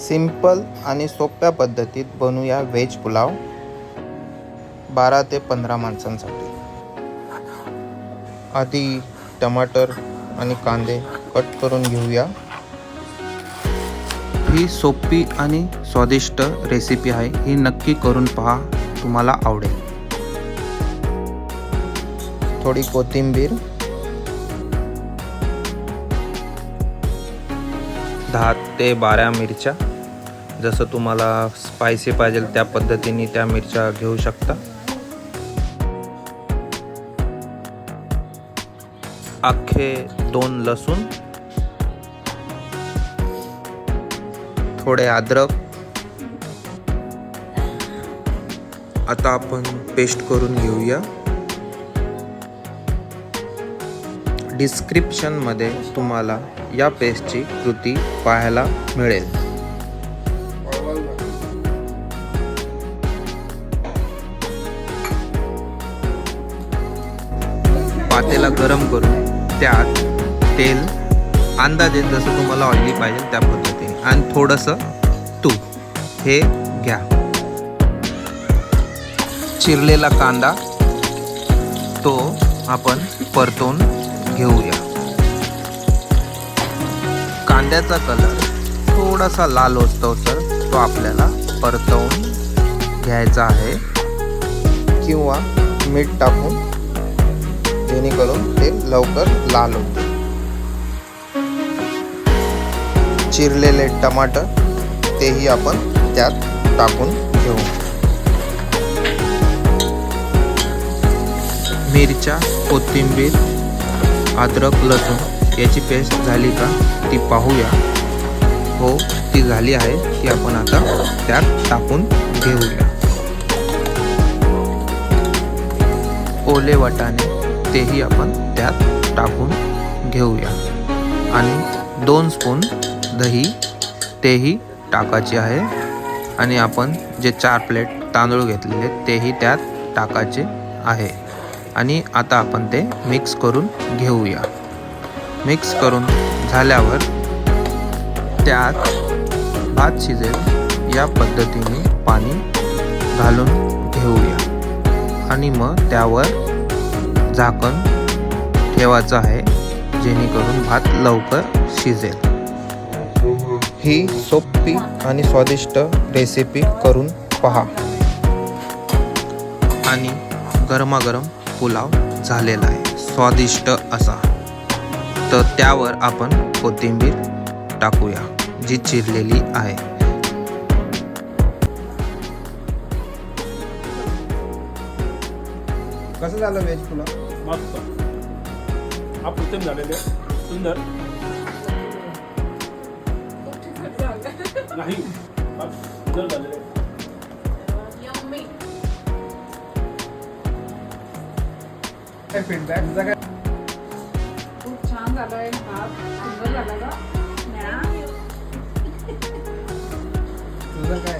Simple आणि सोप्या पद्धतीत बनवूया व्हेज पुलाव बारा ते पंधरा माणसांसाठी. आधी टमाटर आणि कांदे कट करून घेऊया. ही सोपी आणि स्वादिष्ट रेसिपी आहे ही नक्की करून पहा तुम्हाला आवडेल. थोडी कोथिंबीर. दहा ते बारा मिरच्या. जसं तुम्हाला स्पायसी पाहिजे त्या पद्धतीने त्या मिरच्या घेऊ शकता. अख्खे दोन लसूण थोडे अद्रक. आता आपण पेस्ट करून घेऊया. डिस्क्रिप्शनमध्ये तुम्हाला या पेस्टची कृती पाहायला मिळेल. पातेला गरम करून त्यात तेल अंदाजे जसं तुम्हाला ऑइली पाहिजे त्या पद्धतीने. आणि थोडंसं तूप. हे घ्या. चिरलेला कांदा तो आपण परतून घेऊया. कांद्याचा कलर थोडासा लाल असतो तर तो आपल्याला परतवून घ्यायचा आहे. किंवा मीठ टाकून जेणेकरून ते लवकर लाल होते चिरलेले टमाटर तेही आपण त्यात टाकून घेऊ. मिरच्या कोथिंबीर अद्रक लसूण याची पेस्ट झाली का ती पाहूया. हो ती झाली आहे ती आपण आता त्यात टाकून घेऊया. ओले वाटाणे तेही आपण त्यात टाकून घेऊया. आणि दोन स्पून दही तेही टाकायचे आहे. आणि आपण जे चार प्लेट तांदूळ घेतलेले तेही त्यात टाकायचे आहे. आणि आता आपण ते मिक्स करून घेऊया. मिक्स करून झाल्यावर त्यात भात शिजेल या पद्धतीने पाणी घालून घेऊया. आणि मग त्यावर झाकण ठेवायचं आहे जेणेकरून भात लवकर शिजेल. ही सोपी आणि स्वादिष्ट रेसिपी करून पहा. आणि गरमागरम पुलाव झालेला आहे. स्वादिष्ट असा. तर त्यावर आपण कोथिंबीर टाकूया जी चिरलेली आहे. कसं झालं व्हेज पुलाव? मस्त. अप्रतिम झालेले सुंदर. नाही. सुंदर झालेले काय फीडबॅक तुझा काय? खूप छान झालंय भात सुंदर झाला का. तुझं काय?